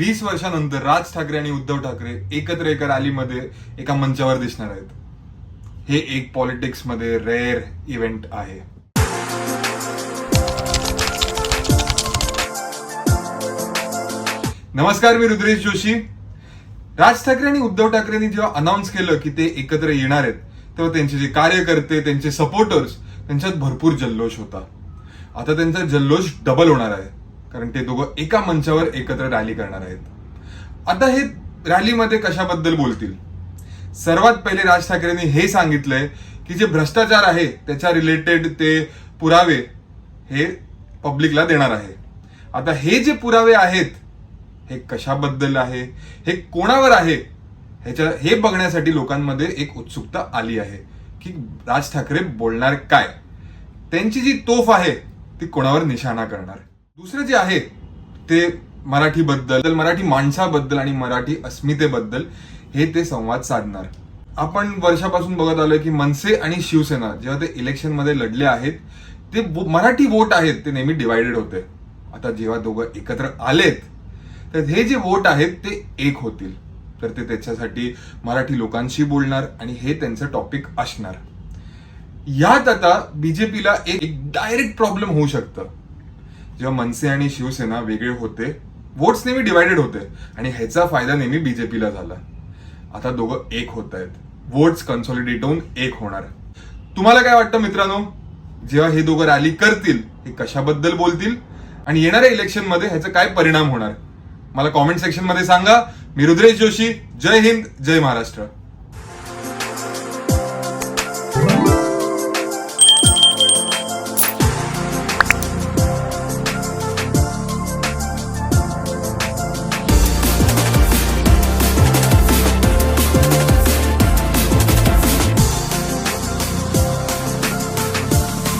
वीस वर्षानंतर राज ठाकरे आणि उद्धव ठाकरे एकत्र एका रॅलीमध्ये एका मंचावर दिसणार आहेत. हे एक पॉलिटिक्समध्ये रेअर इव्हेंट आहे. नमस्कार मी रुद्रेश जोशी. राज ठाकरे आणि उद्धव ठाकरेंनी जेव्हा अनाऊन्स केलं की ते एकत्र येणार आहेत तेव्हा त्यांचे जे कार्यकर्ते त्यांचे सपोर्टर्स त्यांच्यात भरपूर जल्लोष होता. आता त्यांचा जल्लोष डबल होणार आहे. कारण ते दोघं एका मंचावर एकत्र रॅली करणार आहेत. आता हे रॅलीमध्ये कशाबद्दल बोलतील? सर्वात पहिले राज ठाकरेंनी हे सांगितलंय की जे भ्रष्टाचार आहे त्याच्या रिलेटेड ते पुरावे हे पब्लिकला देणार आहे. आता हे जे पुरावे आहेत हे कशाबद्दल आहे? हे कोणावर आहे? ह्याच्या हे बघण्यासाठी लोकांमध्ये एक उत्सुकता आली आहे की राज ठाकरे बोलणार काय? त्यांची जी तोफ आहे ती कोणावर निशाणा करणार? दुसरं जे आहे ते मराठीबद्दल मराठी माणसाबद्दल आणि मराठी अस्मितेबद्दल हे ते संवाद साधणार. आपण वर्षापासून बघत आलोय की मनसे आणि शिवसेना जेव्हा ते इलेक्शनमध्ये लढले आहेत ते मराठी वोट आहेत ते नेहमी डिवायडेड होते. आता जेव्हा दोघं एकत्र आलेत तर हे जे वोट आहेत ते एक होतील. तर ते त्याच्यासाठी मराठी लोकांशी बोलणार आणि हे त्यांचं टॉपिक असणार. यात आता बीजेपीला एक डायरेक्ट प्रॉब्लेम होऊ शकतं. जेव्हा मनसे आणि शिवसेना वेगळे होते वोट्स नेहमी डिवायडेड होते आणि ह्याचा फायदा नेहमी बीजेपीला झाला. आता दोघं एक होत आहेत. वोट्स कन्सॉलिडेट होऊन एक होणार तुम्हाला काय वाटतं मित्रांनो? जेव्हा हे दोघं रॅली करतील हे कशाबद्दल बोलतील? आणि येणाऱ्या इलेक्शनमध्ये ह्याचा काय परिणाम होणार? मला कॉमेंट सेक्शनमध्ये सांगा. मी रुद्रेश जोशी. जय हिंद जय महाराष्ट्र.